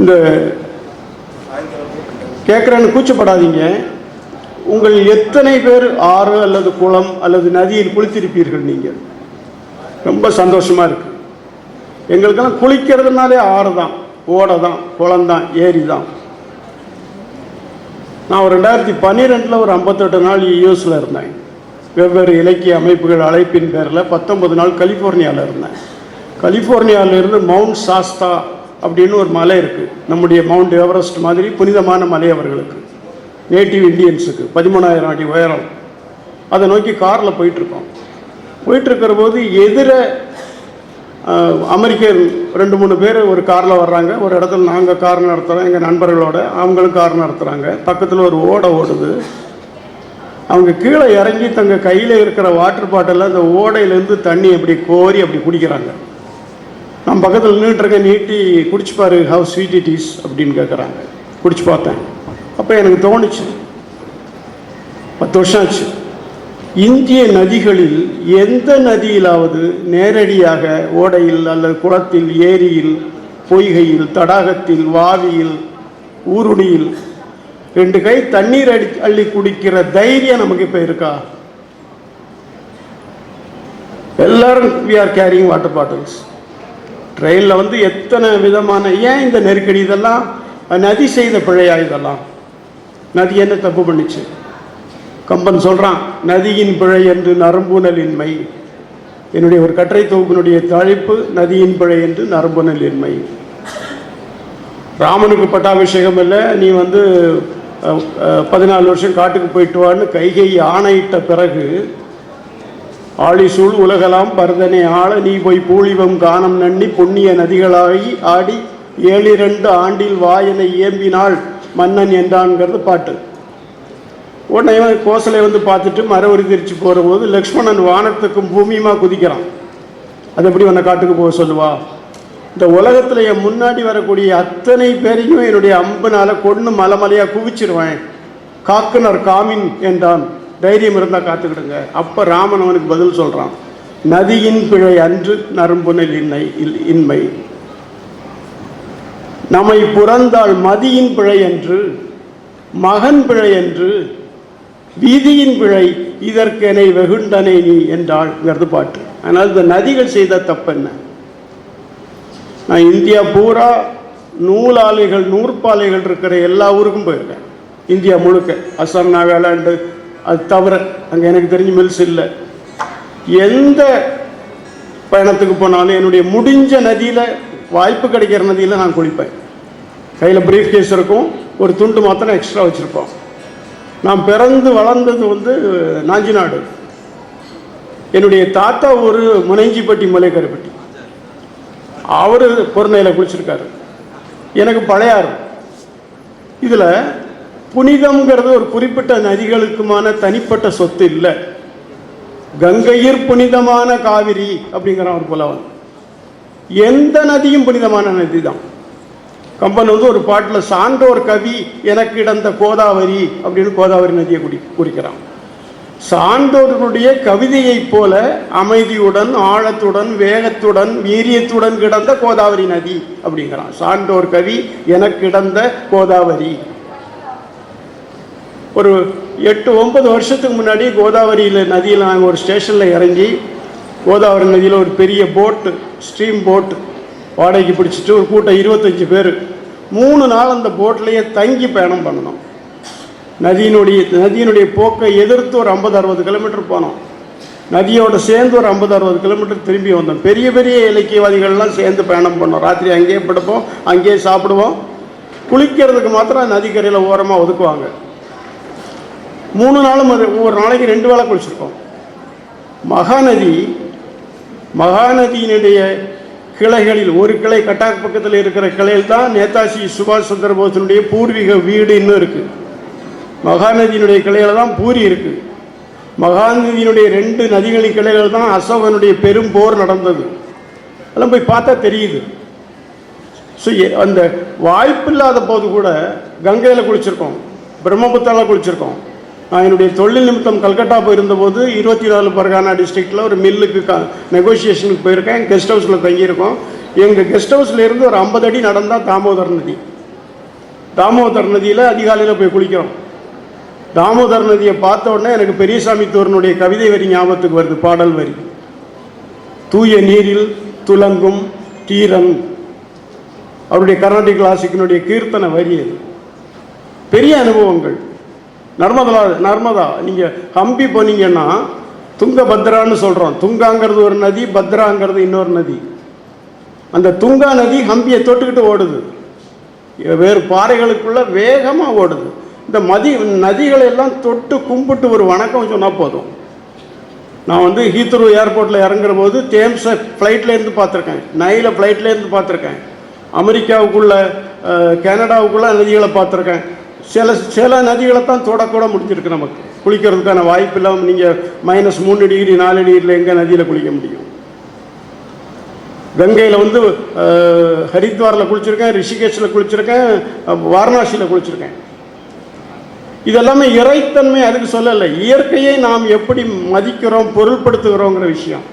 இந்த கேட்குறேன்னு கூச்சப்படாதீங்க. உங்கள் எத்தனை பேர் ஆறு அல்லது குளம் அல்லது நதியில் குளித்திருப்பீர்கள் நீங்கள்? ரொம்ப சந்தோஷமாக இருக்குது எங்களுக்கெல்லாம் குளிக்கிறதுனாலே ஆறு தான். ஓடை தான் குளம் தான் ஏரி தான். நான் ஒரு ரெண்டாயிரத்தி பன்னிரெண்டில் ஒரு ஐம்பத்தெட்டு நாள் யூஎஸில் இருந்தேன். வெவ்வேறு இலக்கிய அமைப்புகள் அழைப்பின் பேரில் பத்தொன்பது நாள் கலிஃபோர்னியாவில் இருந்தேன். கலிஃபோர்னியாவிலிருந்து மவுண்ட் சாஸ்தா அப்படின்னு ஒரு மலை இருக்குது நம்முடைய மவுண்ட் எவரெஸ்ட் மாதிரி புனிதமான மலை அவர்களுக்கு. நேட்டிவ் இண்டியன்ஸுக்கு பதிமூணாயிரம் அடி உயரம். அதை நோக்கி காரில் போயிட்டுருக்கோம் போயிட்டுருக்கிற போது எதிர அமெரிக்கர் ரெண்டு மூணு பேர் ஒரு காரில் வர்றாங்க. ஒரு இடத்துல நாங்கள் கார் நடத்துகிறோம் எங்கள் நண்பர்களோட அவங்களும் கார் நடத்துகிறாங்க பக்கத்தில் ஒரு ஓடை ஓடுது. அவங்க கீழே இறங்கி தங்க கையில் இருக்கிற வாட்டர் பாட்டிலில் அந்த ஓடையிலேருந்து தண்ணி அப்படி கோரி அப்படி குடிக்கிறாங்க. நான் பக்கத்தில் நின்றுட்டுருக்கேன் நீட்டி குடிச்சு பாரு ஹவ் ஸ்வீட் இட் இஸ் அப்படின்னு கேட்குறாங்க குடிச்சு பார்த்தேன். அப்போ எனக்கு தோணுச்சு. பத்து வருஷம் ஆச்சு. இந்திய நதிகளில் எந்த நதியிலாவது நேரடியாக ஓடையில் அல்லது குளத்தில் ஏரியில் பொய்கையில் தடாகத்தில் வாவியில் ஊருணியில் ரெண்டு கை தண்ணீர் அடி அள்ளி குடிக்கிற தைரியம் நமக்கு இப்போ இருக்கா? எல்லாரும் we are caring water bottles ட்ரெயினில் வந்து எத்தனை விதமான ஏன் இந்த நெருக்கடி இதெல்லாம் நதி செய்த பிழையா இதெல்லாம்? நதி என்ன தப்பு பண்ணிச்சு? கம்பன் சொல்கிறான் நதியின் பிழை என்று நரம்புணலின்மை என்னுடைய ஒரு கட்டுரை தொகுப்பினுடைய தலைப்பு நதியின் பிழை என்று நரம்புணலின்மை ராமனுக்கு பட்டாபிஷேகம் இல்லை நீ வந்து பதினாலு வருஷம் காட்டுக்கு போயிட்டு வான்னு கைகை ஆணையிட்ட பிறகு ஆழிசூழ் உலகலாம் பரதனை ஆள நீ போய் பூழிவம் கானம் நன்னி புண்ணிய நதிகளாகி ஆடி ஏழிரண்டு ஆண்டில் வாயனை ஏம்பினாள் மன்னன் என்றான்ங்கிறது பாட்டு. உடனே கோசலை வந்து பார்த்துட்டு மரவரி திருச்சி போகிற போது லக்ஷ்மணன் வானத்துக்கும் பூமியுமா குதிக்கிறான். அது எப்படி உன்னை காட்டுக்கு போக சொல்லுவா? இந்த உலகத்தில் என் முன்னாடி வரக்கூடிய அத்தனை பேரையும் என்னுடைய அம்புனால கொன்று மலைமலையாக குவிச்சிருவேன். காக்குனர் காமின் என்றான். தைரியம் இருந்தால் காத்துக்கிடுங்க. அப்போ ராமன் அவனுக்கு பதில் சொல்கிறான் நதியின் பிழை அன்று நரம்புனில் இன்னை இல்- இன்மை. நம்மை புறந்தால் மதியின் பிழை என்று மகன் பிழை என்று வீதியின் பிழை இதற்கெனை வெகுண்டனை நீ என்றாள்ங்கிறது பாட்டு ஆனால் இந்த நதிகள் செய்த தப்பென்ன நான் இந்தியா பூரா நூலாலைகள் நூற்பாலைகள் இருக்கிற எல்லா ஊருக்கும் போயிருக்கேன். இந்தியா முழுக்க. அசாம் நாகாலாண்டு அது தவிர அங்கே எனக்கு தெரிஞ்சு மில்ஸ் இல்லை. எந்த பயணத்துக்கு போனாலும் என்னுடைய முடிஞ்ச நதியில் வாய்ப்பு கிடைக்கிற நதியில் நான் குளிப்பேன். கையில் ப்ரீஃப் கேஸ் இருக்கும் ஒரு துண்டு மாத்திரம் எக்ஸ்ட்ரா வச்சுருப்போம். நான் பிறந்து வளர்ந்தது வந்து நாஞ்சிநாடு. என்னுடைய தாத்தா ஒரு முனைஞ்சிப்பட்டி மலைக்கரைப்பட்டி. அவர் பொருணையில் குளிச்சிருக்காரு. எனக்கு பழையாறு. இதில் புனிதம்ங்கிறது ஒரு குறிப்பிட்ட நதிகளுக்குமான தனிப்பட்ட சொத்து இல்லை. கங்கையர் புனிதமான காவிரி அப்படிங்கிறான் ஒரு புலவன் எந்த நதியும் புனிதமான நதி தான் கம்பன் வந்து ஒரு பாட்டில் சான்றோர் கவி எனக்கு இடந்த கோதாவரி அப்படின்னு கோதாவரி நதியை குடி குறிக்கிறான். சான்றோர்களுடைய கவிதையைப் போல அமைதியுடன் ஆழத்துடன் வேகத்துடன் வீரியத்துடன் கிடந்த கோதாவரி நதி அப்படிங்கிறான். சான்றோர் கவி எனக்கு இடந்த கோதாவரி ஒரு எட்டு ஒன்பது வருஷத்துக்கு முன்னாடி கோதாவரியில் நதியில் நாங்கள் ஒரு ஸ்டேஷனில் இறங்கி கோதாவரி நதியில் ஒரு பெரிய போட்டு ஸ்ட்ரீம் போட்டு வாடகைக்கு பிடிச்சிட்டு ஒரு கூட்டம் இருபத்தஞ்சி பேர். மூணு நாள் அந்த போட்லேயே தங்கி பயணம் பண்ணணும். நதியினுடைய நதியினுடைய போக்கை எதிர்த்து ஒரு ஐம்பது அறுபது கிலோமீட்டர் போனோம். நதியோட சேர்ந்து ஒரு ஐம்பது அறுபது கிலோமீட்டர் திரும்பி வந்தோம். பெரிய பெரிய இலக்கியவாதிகள்லாம் சேர்ந்து பயணம் பண்ணோம். ராத்திரி அங்கேயே படுப்போம் அங்கேயே சாப்பிடுவோம். குளிக்கிறதுக்கு மாத்திரம் நதிக்கரையில் ஓரமாக ஒதுக்குவாங்க. மூணு நாளும் அது ஒவ்வொரு நாளைக்கு ரெண்டு வேளை குளிச்சிருக்கோம் மகாநதி மகாநதியினுடைய கிளைகளில் ஒரு கிளை கட்டாக் பக்கத்தில் இருக்கிற கிளையில் தான் நேதாஜி சுபாஷ் சந்திர போஸினுடைய பூர்வீக வீடு இன்னும் இருக்குது மகாநதியினுடைய கிளையில தான் பூரி இருக்குது மகாநதியினுடைய ரெண்டு நதிகளின் கிளைகள் தான் அசோகனுடைய பெரும் போர் நடந்தது. அதெல்லாம் போய் பார்த்தா தெரியுது. ஸோ அந்த வாய்ப்பு இல்லாத போது கூட கங்கையில் குளிச்சிருக்கோம். பிரம்மபுத்தாவில் குளிச்சிருக்கோம். நான் என்னுடைய தொழில் நிமித்தம் கல்கட்டா போயிருந்தபோது இருபத்தி நாலு பர்கானா டிஸ்ட்ரிக்டில் ஒரு மில்லுக்கு க நெகோசியேஷனுக்கு போயிருக்கேன். கெஸ்ட் ஹவுஸில் தங்கியிருக்கோம். எங்கள் கெஸ்ட் ஹவுஸ்லேருந்து ஒரு ஐம்பது அடி நடந்தால் தாமோதர் நதி. தாமோதர் நதியில் அதிகாலையில் போய் குளிக்கிறோம். தாமோதர் நதியை பார்த்த உடனே எனக்கு பெரியசாமி தோரனுடைய கவிதை வரி ஞாபகத்துக்கு வருது பாடல் வரி. தூய நீரில் துலங்கும் தீரன் அவருடைய கர்நாடிக் கிளாசிக்கினுடைய கீர்த்தனை வரி அது. பெரிய அனுபவங்கள். நர்மதா நர்மதா நீங்கள் ஹம்பி போனீங்கன்னா துங்கபத்ரான்னு சொல்கிறோம் துங்காங்கிறது ஒரு நதி பத்ராங்கிறது இன்னொரு நதி. அந்த துங்கா நதி ஹம்பியை தொட்டுக்கிட்டு ஓடுது. வேறு பாறைகளுக்குள்ள வேகமாக ஓடுது. இந்த மதி நதிகளை எல்லாம் தொட்டு கும்பிட்டு ஒரு வணக்கம் சொன்னால் போதும். நான் வந்து ஹீத்ரூ ஏர்போர்ட்டில் இறங்குற போது தேம்ஸை ஃப்ளைட்லேருந்து பார்த்துருக்கேன். நைல ஃப்ளைட்லேருந்து பார்த்துருக்கேன். அமெரிக்காவுக்குள்ள அஹ், கனடாவுக்குள்ள நதிகளை பார்த்துருக்கேன். சில சில நதிகளை தான் தொடக்கூட முடிஞ்சிருக்கு நமக்கு. குளிக்கிறதுக்கான வாய்ப்பு இல்லாமல் நீங்கள் மைனஸ் மூணு டிகிரி நாலு டிகிரியில் எங்கே நதியில் குளிக்க முடியும்? கங்கையில் வந்து ஹரித்வாரில் குளிச்சிருக்கேன் ரிஷிகேஷில் குளிச்சிருக்கேன் வாரணாசியில் குளிச்சிருக்கேன். இதெல்லாமே இறைத்தன்மை அதுக்கு சொல்லலை. இயற்கையை நாம் எப்படி மதிக்கிறோம் பொருள்படுத்துகிறோங்கிற விஷயம்.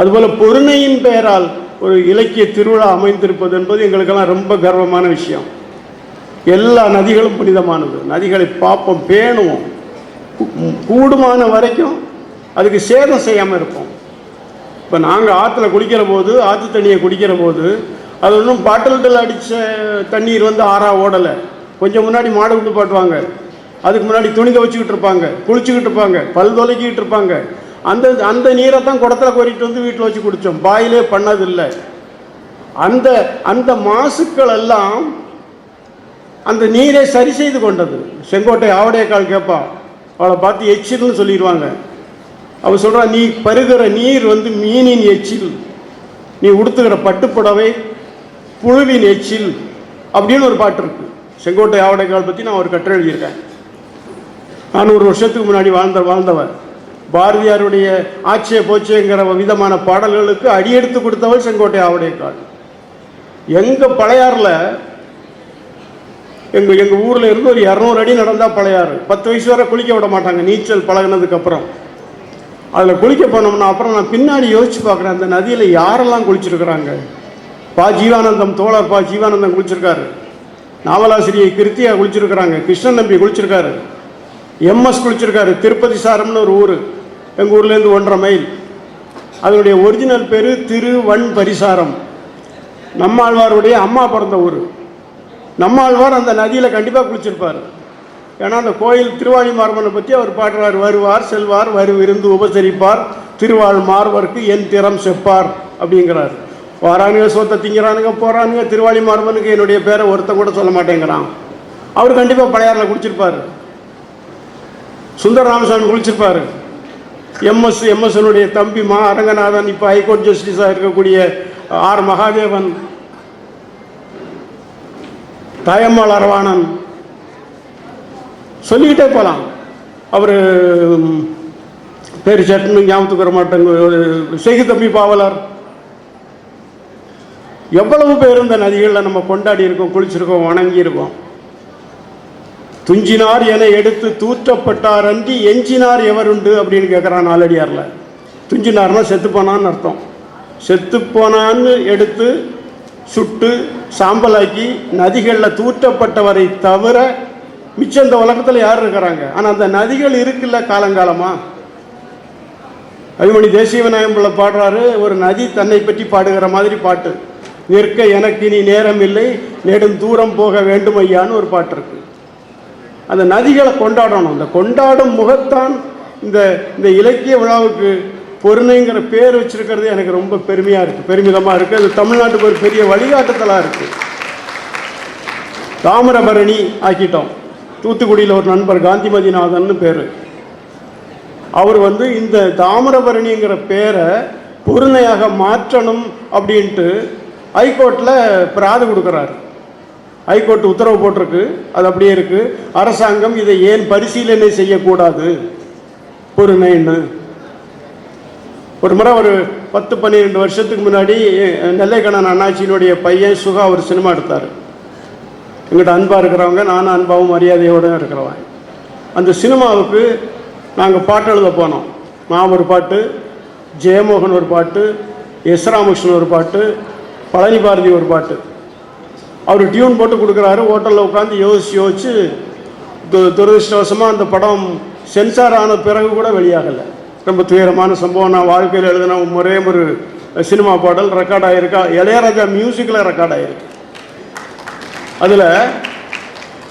அதுபோல் பொருணையின் பெயரால் ஒரு இலக்கிய திருவிழா அமைந்திருப்பது என்பது எங்களுக்கெல்லாம் ரொம்ப கர்வமான விஷயம். எல்லா நதிகளும் புனிதமானது. நதிகளை பார்ப்போம் பேணுவோம். கூடுமான வரைக்கும் அதுக்கு சேதம் செய்யாமல் இருப்போம். இப்போ நாங்கள் ஆற்றுல குளிக்கிற போது ஆற்று தண்ணியை குடிக்கிற போது அது ஒன்றும் பாட்டில்கள் அடித்த தண்ணீர் வந்து ஆறா ஓடலை. கொஞ்சம் முன்னாடி மாடு விட்டு பாட்டுவாங்க. அதுக்கு முன்னாடி துணி துவச்சிக்கிட்டு இருப்பாங்க குளிச்சுக்கிட்டு இருப்பாங்க பல் தொலைக்கிட்டு இருப்பாங்க. அந்த அந்த நீரை தான் குடத்துல கோரிட்டு வந்து வீட்டில் வச்சு குடித்தோம் பாயிலே பண்ணதில்லை. அந்த அந்த மாசுக்கள் எல்லாம் அந்த நீரை சரி செய்து கொண்டது. செங்கோட்டை ஆவடையக்கால் கேட்பா. அவளை பார்த்து எச்சில்னு சொல்லிடுவாங்க. அவள் சொல்கிறா நீ பருகிற நீர் வந்து மீனின் எச்சில். நீ உடுத்துகிற பட்டுப்புடவை புழுவின் எச்சில். அப்படின்னு ஒரு பாட்டு இருக்கு. செங்கோட்டை ஆவடைக்கால் பற்றி நான் ஒரு கட்டுரை எழுதியிருக்கேன். நானூறு வருஷத்துக்கு முன்னாடி வாழ்ந்த வாழ்ந்தவர். பாரதியாருடைய ஆட்சியை போச்சேங்கிற விதமான பாடல்களுக்கு அடியெடுத்து கொடுத்தவள் செங்கோட்டை ஆவடைக்கால் எங்கள் பழையாறில் எங்கள் எங்கள் ஊரில் இருந்து ஒரு இரநூறு அடி நடந்தால் பழையாறு. பத்து வயசு வரை குளிக்க விட மாட்டாங்க நீச்சல் பழகினதுக்கப்புறம். அதில் குளிக்க போனோம்னா அப்புறம் நான் பின்னாடி யோசிச்சு பார்க்குறேன் அந்த நதியில் யாரெல்லாம் குளிச்சிருக்கிறாங்க? பா ஜீவானந்தம் தோழர் பா ஜீவானந்தம் குளிச்சிருக்காரு. நாவலாசிரியை கிருத்தியா குளிச்சிருக்கிறாங்க கிருஷ்ணன் நம்பி குளிச்சிருக்காரு. எம்எஸ் குளிச்சிருக்காரு திருப்பதி சாரம்னு ஒரு ஊர். எங்கள் ஊர்லேருந்து ஒன்றரை மைல். அதனுடைய ஒரிஜினல் பேர் திருவன் பரிசாரம் நம்மாழ்வாருடைய அம்மா பிறந்த ஊர். நம்மாழ்வார் அந்த நதியில் கண்டிப்பாக குளிச்சிருப்பார். ஏன்னா அந்த கோயில் திருவாணி மார்பனை பற்றி அவர் பாடுறார். வருவார் செல்வார் வரு விருந்து உபசரிப்பார். திருவாள் மார்வர்க்கு என் திறம் செப்பார் அப்படிங்கிறார். வாரானுங்க சோத்தை திங்கிறானுங்க போகிறானுங்க திருவாளி மார்பனுக்கு என்னுடைய பேரை ஒருத்தன் கூட சொல்ல மாட்டேங்கிறான். அவர் கண்டிப்பாக பழையாறில் குளிச்சிருப்பார். சுந்தர ராமசாமி குளிச்சிருப்பாரு எம்எஸ் எம்எஸ்னுடைய தம்பி மா அரங்கநாதன் இப்போ ஹைகோர்ட் ஜஸ்டிஸாக இருக்கக்கூடிய ஆர். மகாதேவன் தாயம்மாள் அரவாணன். சொல்லிக்கிட்டே போகலாம் அவர் பேர் சட்னு ஞாபகத்துக்கு வர மாட்டேங்க. செய்கு தம்பி பாவலர். எவ்வளவு பேர் இந்த நதிகளில் நம்ம கொண்டாடி இருக்கோம் குளிச்சிருக்கோம் வணங்கியிருக்கோம் துஞ்சினார் என எடுத்து தூற்றப்பட்டார் அன்றி எஞ்சினார் எவருண்டு அப்படின்னு கேட்குறான் நாலடியாரில் துஞ்சினார்னா செத்துப்போனான்னு அர்த்தம். செத்துப்போனான்னு எடுத்து சுட்டு சாம்பலாக்கி நதிகளில் தூற்றப்பட்டவரை தவிர மிச்சம் இந்த உலகத்தில் யார் இருக்கிறாங்க? ஆனால் அந்த நதிகள் இருக்குல்ல காலங்காலமாக அபிமணி தேசிய விநாயகம்பிள்ள பாடுறாரு ஒரு நதி தன்னை பற்றி பாடுகிற மாதிரி பாட்டு. நிற்க எனக்கு இனி நேரம் இல்லை நெடும் தூரம் போக வேண்டும் ஐயான்னு ஒரு பாட்டு இருக்கு. அந்த நதிகளை கொண்டாடணும். அந்த கொண்டாடும் முகத்தான் இந்த இந்த இலக்கிய விழாவுக்கு பொறுமைங்கிற பேர் வச்சிருக்கிறது எனக்கு ரொம்ப பெருமையாக இருக்குது பெருமிதமாக இருக்குது அது தமிழ்நாட்டுக்கு ஒரு பெரிய வழிகாட்டுதலாக இருக்குது தாமிரபரணி ஆக்கிட்டோம். தூத்துக்குடியில் ஒரு நண்பர் காந்திமதிநாதன் பேர். அவர் வந்து இந்த தாமிரபரணிங்கிற பேரை பொறுமையாக மாற்றணும் அப்படின்ட்டு ஹைகோர்ட்டில் பிராது கொடுக்குறாரு. ஹைகோர்ட் உத்தரவு போட்டிருக்கு அது அப்படியே இருக்குது அரசாங்கம் இதை ஏன் பரிசீலனை செய்யக்கூடாது? பொறுமைன்னு. ஒரு முறை ஒரு பத்து பன்னிரெண்டு வருஷத்துக்கு முன்னாடி நெல்லைக்கண்ணன் அண்ணாச்சியினுடைய பையன் சுகா ஒரு சினிமா எடுத்தார். எங்கிட்ட அன்பாக இருக்கிறவங்க நானும் அன்பாவும் மரியாதையோடு இருக்கிறவன். அந்த சினிமாவுக்கு நாங்கள் பாட்டு எழுத போனோம். நான் ஒரு பாட்டு ஜெயமோகன் ஒரு பாட்டு எஸ் ராமகிருஷ்ணன் ஒரு பாட்டு பழனி பாரதி ஒரு பாட்டு. அவர் டியூன் போட்டு கொடுக்குறாரு. ஹோட்டலில் உட்காந்து யோசிச்சு யோசிச்சு து- அந்த படம் சென்சார் ஆன பிறகு கூட வெளியாகலை. ரொம்ப துயரமான சம்பவம். நான் வாழ்க்கையில் எழுதின ஒரே ஒரு சினிமா பாடல் ரெக்கார்ட் ஆகிருக்கா இளையராஜா மியூசிக்கில் ரெக்கார்ட் ஆகிருக்கு அதில்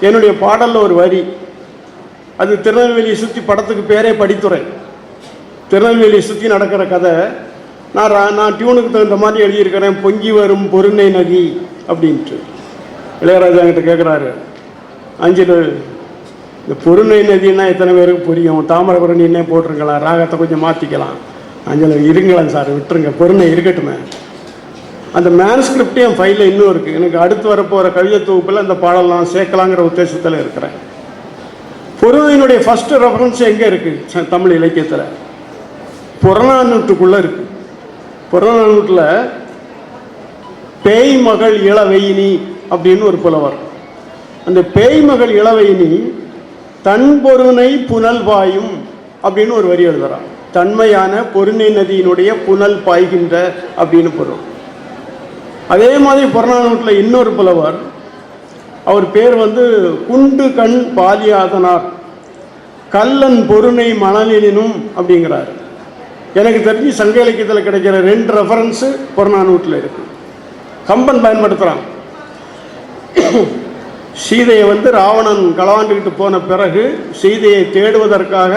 என்னுடைய பாடலில் ஒரு வரி. அது திருநெல்வேலியை சுற்றி படத்துக்கு பேரே படித்துறை. திருநெல்வேலியை சுற்றி நடக்கிற கதை நான் நான் டியூனுக்கு தகுந்த மாதிரி எழுதியிருக்கிறேன். பொங்கி வரும் பொருணை நதி அப்படின்ட்டு. இளையராஜா கிட்ட கேட்குறாரு அஞ்சலு இந்த பொருணை நதினா எத்தனை பேருக்கு புரியும்? தாமிரபரணின்னே போட்டிருக்கலாம்? ராகத்தை கொஞ்சம் மாற்றிக்கலாம் அஞ்சல இருங்களேன் சார் விட்டுருங்க. பொருணை இருக்கட்டுமே. அந்த மேனுஸ்கிரிப்ட் என் ஃபைலில் இன்னும் இருக்குது எனக்கு அடுத்து வரப்போகிற கவிதை தொகுப்பில் அந்த பாடலாம் சேர்க்கலாங்கிற உத்தேசத்தில் இருக்கிறேன். பொருளினுடைய ஃபஸ்ட்டு ரெஃபரன்ஸ் எங்கே இருக்குது தமிழ் இலக்கியத்தில். புறநானூற்றுக்குள்ளே இருக்குது புறநானூற்றில் பேய் மகள் இளவெயினி அப்படின்னு ஒரு புலவர். அந்த பேய் மகள் இளவெயினி தன் பொருணை புனல் பாயும் அப்படின்னு ஒரு வரி எழுதுறான். தன்மையான பொருணை நதியினுடைய புனல் பாய்கின்ற அப்படின்னு பொருள். அதே மாதிரி புறநானூற்றில் இன்னொரு புலவர் அவர் பேர் வந்து குண்டு கண் பாலியாதனார். கல்லன் பொருணை மணலினும் அப்படிங்கிறார். எனக்கு தெரிஞ்சு சங்க இலக்கியத்தில் கிடைக்கிற ரெண்டு ரெஃபரன்ஸு புறநானூற்றில் இருக்கு. கம்பன் பயன்படுத்துகிறான் சீதையை வந்து ராவணன் களவாண்டுக்கிட்டு போன பிறகு சீதையை தேடுவதற்காக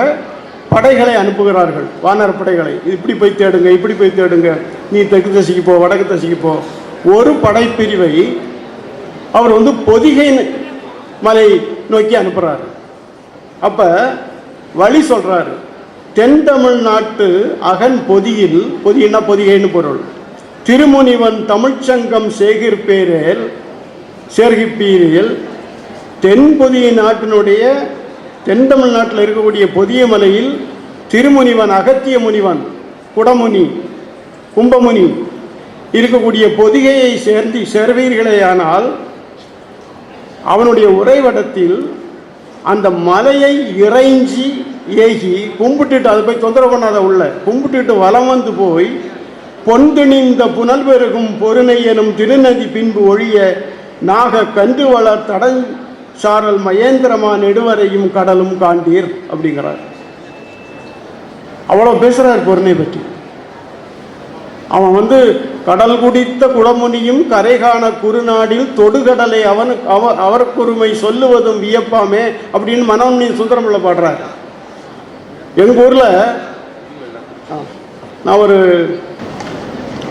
படைகளை அனுப்புகிறார்கள் வானர படைகளை. இப்படி போய் தேடுங்க இப்படி போய் தேடுங்க. நீ தெற்கு திசைக்கு போ வடக்கு திசைக்கு போ. ஒரு படைப்பிரிவை அவர் வந்து பொதிகை மலை நோக்கி அனுப்புகிறார் அப்போ வழி சொல்கிறாரு தென் தமிழ்நாட்டு அகன் பொதியில் பொதியின்னா பொதிகைன்னு பொருள் திருமுனிவன் தமிழ்ச்சங்கம் சேகிர் சேர்கிப்பீரியில் தென்பொதிய நாட்டினுடைய தென் தமிழ்நாட்டில் இருக்கக்கூடிய பொதிய மலையில் திருமுனிவன் அகத்திய முனிவன் குடமுனி கும்பமுனி இருக்கக்கூடிய பொதிகையை சேர்ந்து சேர்வீர்களேயானால் அவனுடைய உறைவடத்தில் அந்த மலையை இறைஞ்சி ஏகி கும்பிட்டுட்டு அதை போய் தொந்தரவு பண்ணாத உள்ள கும்பிட்டுட்டு வலம் வந்து போய் பொன்துணிந்த புனல் பெருகும் பொருணை எனும் திருநதி பின்பு ஒழிய நாக கன்று வளர் தட சாரல் மகேந்திரமா நெடுவரையும் கடலும் காண்டீர் அப்படிங்கிறார். அவ்வளோ பேசுகிறார் பொருணை பற்றி. அவன் வந்து கடல் குடித்த குளமுனியும் கரைகாண குறுநாடில் தொடுகடலை அவனு அவ அவர்க்குரிமை சொல்லுவதும் வியப்பாமே அப்படின்னு மனோன்மணி சுந்தரமுள்ள பாடுறார். எங்கள் ஊரில் நான் ஒரு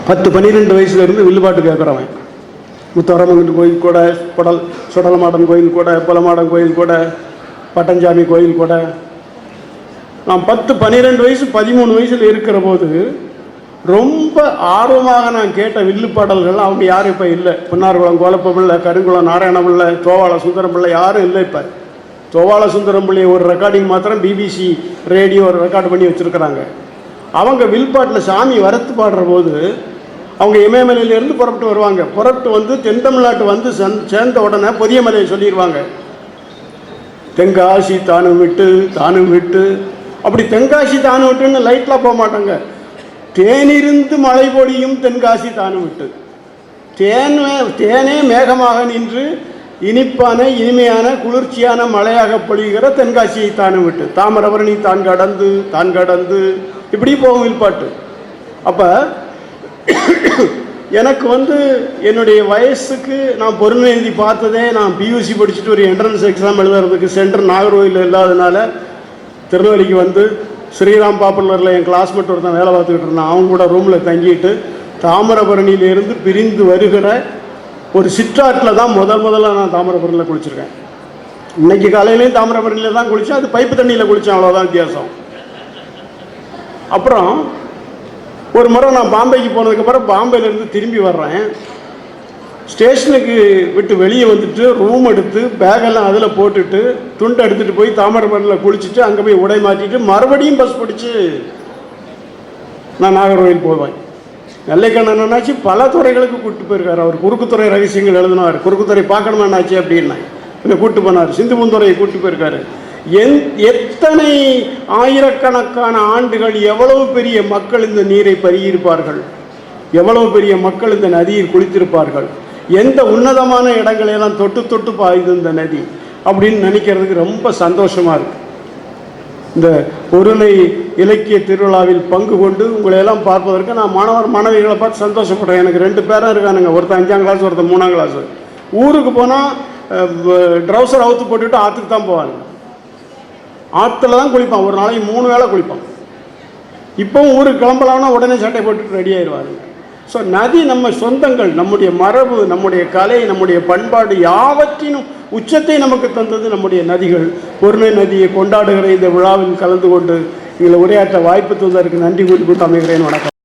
பத்து பன்னிரெண்டு வயசுலேருந்து வில்லுபாட்டு கேட்குறவன் முத்தவரமங்கன் கோயில் கூட குடல் சுடலமாடன் கோயில் கூட புலமாடன் கோயில் கூட பட்டஞ்சாமி கோயில் கூட. நான் பத்து பன்னிரெண்டு வயசு பதிமூணு வயசில் இருக்கிற போது ரொம்ப ஆர்வமாக நான் கேட்ட வில்லு பாடல்கள் அவங்க யாரும் இப்போ இல்லை. பின்னார்குளம் கோலப்ப கருங்குளம் நாராயண பிள்ளை தோவாள சுந்தரம் பிள்ளை யாரும் இல்லை இப்போ. தோவாள சுந்தரம் பிள்ளை ஒரு ரெக்கார்டிங் மாத்திரம் பிபிசி ரேடியோ ரெக்கார்ட் பண்ணி வச்சுருக்கிறாங்க. அவங்க வில்பாட்டில் சாமி வரத்து பாடுற போது அவங்க இமயமலையிலேருந்து புறப்பட்டு வருவாங்க. புறப்பட்டு வந்து தென் தமிழ்நாட்டு வந்து சந்- சேர்ந்த உடனே புதிய மலையை சொல்லிடுவாங்க தென்காசி தானும் விட்டு தானும் விட்டு. அப்படி தென்காசி தானும் விட்டுன்னு லைட்டில் போக மாட்டாங்க. தேனிருந்து மழை பொழியும் தென்காசி தானும் விட்டு. தேன் தேனே மேகமாக நின்று இனிப்பான இனிமையான குளிர்ச்சியான மழையாக பொழிகிற தென்காசியை தானும் விட்டு. தாமரவரணி தான் கடந்து தான் கடந்து. இப்படி போகும் வில்பாட்டு அப்போ எனக்கு வந்து என்னுடைய வயசுக்கு நான் பொறுமை எழுதி பார்த்ததே நான் பியூசி படிச்சுட்டு ஒரு என்ட்ரன்ஸ் எக்ஸாம் எழுதுறதுக்கு சென்டர் நாகர்கோவில் இல்லாதனால திருநெல்வேலிக்கு வந்து ஸ்ரீராம் பாப்புலரில் என் கிளாஸ்மேட் ஒருத்தன் வேலை பார்த்துக்கிட்டு இருந்தான். அவங்க கூட ரூமில் தங்கிட்டு தாமிரபரணியிலிருந்து பிரிந்து வருகிற ஒரு சிற்றாற்றில் தான் முதல் முதல்ல நான் தாமிரபரணியில் குளிச்சிருக்கேன். இன்னைக்கு காலையிலையும் தாமிரபரணியில் தான் குளித்தேன் அது பைப்பு தண்ணியில் குளித்தேன் அவ்வளோதான் வித்தியாசம். அப்புறம் ஒரு முறை நான் பாம்பேக்கு போனதுக்கப்புறம் பாம்பேலேருந்து திரும்பி வர்றேன். ஸ்டேஷனுக்கு விட்டு வெளியே வந்துட்டு ரூம் எடுத்து பேகெல்லாம் அதில் போட்டுட்டு துண்டை எடுத்துகிட்டு போய் தாமிரபரணியில் குளிச்சுட்டு அங்கே போய் உடை மாற்றிட்டு மறுபடியும் பஸ் பிடிச்சி நான் நாகர்கோவில் போவேன். நெல்லைக்கண்ணன் அண்ணாச்சி பல துறைகளுக்கு கூப்பிட்டு போயிருக்காரு. அவர் குறுக்குத்துறை ரகசியங்கள் எழுதினார். குறுக்குத்துறை பார்க்கணும் என்னாச்சு அப்படின்னா. என்னை கூப்பிட்டு போனார். சிந்துபுந்துறையை கூப்பிட்டு போயிருக்காரு. எந் எத்தனை ஆயிரக்கணக்கான ஆண்டுகள் எவ்வளவு பெரிய மக்கள் இந்த நீரை பருகியிருப்பார்கள் எவ்வளவு பெரிய மக்கள் இந்த நதியில் குளித்திருப்பார்கள்? எந்த உன்னதமான இடங்களையெல்லாம் தொட்டு தொட்டு பாயுது இந்த நதி? அப்படின்னு நினைக்கிறதுக்கு ரொம்ப சந்தோஷமா இருக்கு. இந்த பொருளை இலக்கிய திருவிழாவில் பங்கு கொண்டு உங்களை எல்லாம் பார்ப்பதற்கு நான் மாணவர் மாணவிகளை பார்த்து சந்தோஷப்படுறேன். எனக்கு ரெண்டு பேரும் இருக்கானுங்க. ஒருத்தன் அஞ்சாம் கிளாஸ் ஒருத்தன் மூணாம் கிளாஸ் ஊருக்கு போனால் ட்ரௌசர் அவுத்து போட்டுட்டு ஆற்றுக்கு தான் போவாங்க ஆற்றுல தான் குளிப்பான். ஒரு நாளைக்கு மூணு வேளை குளிப்பான். இப்போவும் ஊருக்கு கிளம்பலாம்னா உடனே சட்டை போட்டுட்டு ரெடி ஆயிடுவார். ஸோ நதி நம்ம சொந்தங்கள் நம்முடைய மரபு நம்முடைய கலை நம்முடைய பண்பாடு யாவற்றினும் உச்சத்தை நமக்கு தந்தது நம்முடைய நதிகள். பொருணை நதியை கொண்டாடுகிற இந்த விழாவில் கலந்து கொண்டு இதில் உரையாற்ற வாய்ப்பு தந்ததற்கு நன்றி கூறி கொண்டு அமைகிறேன். வணக்கம்.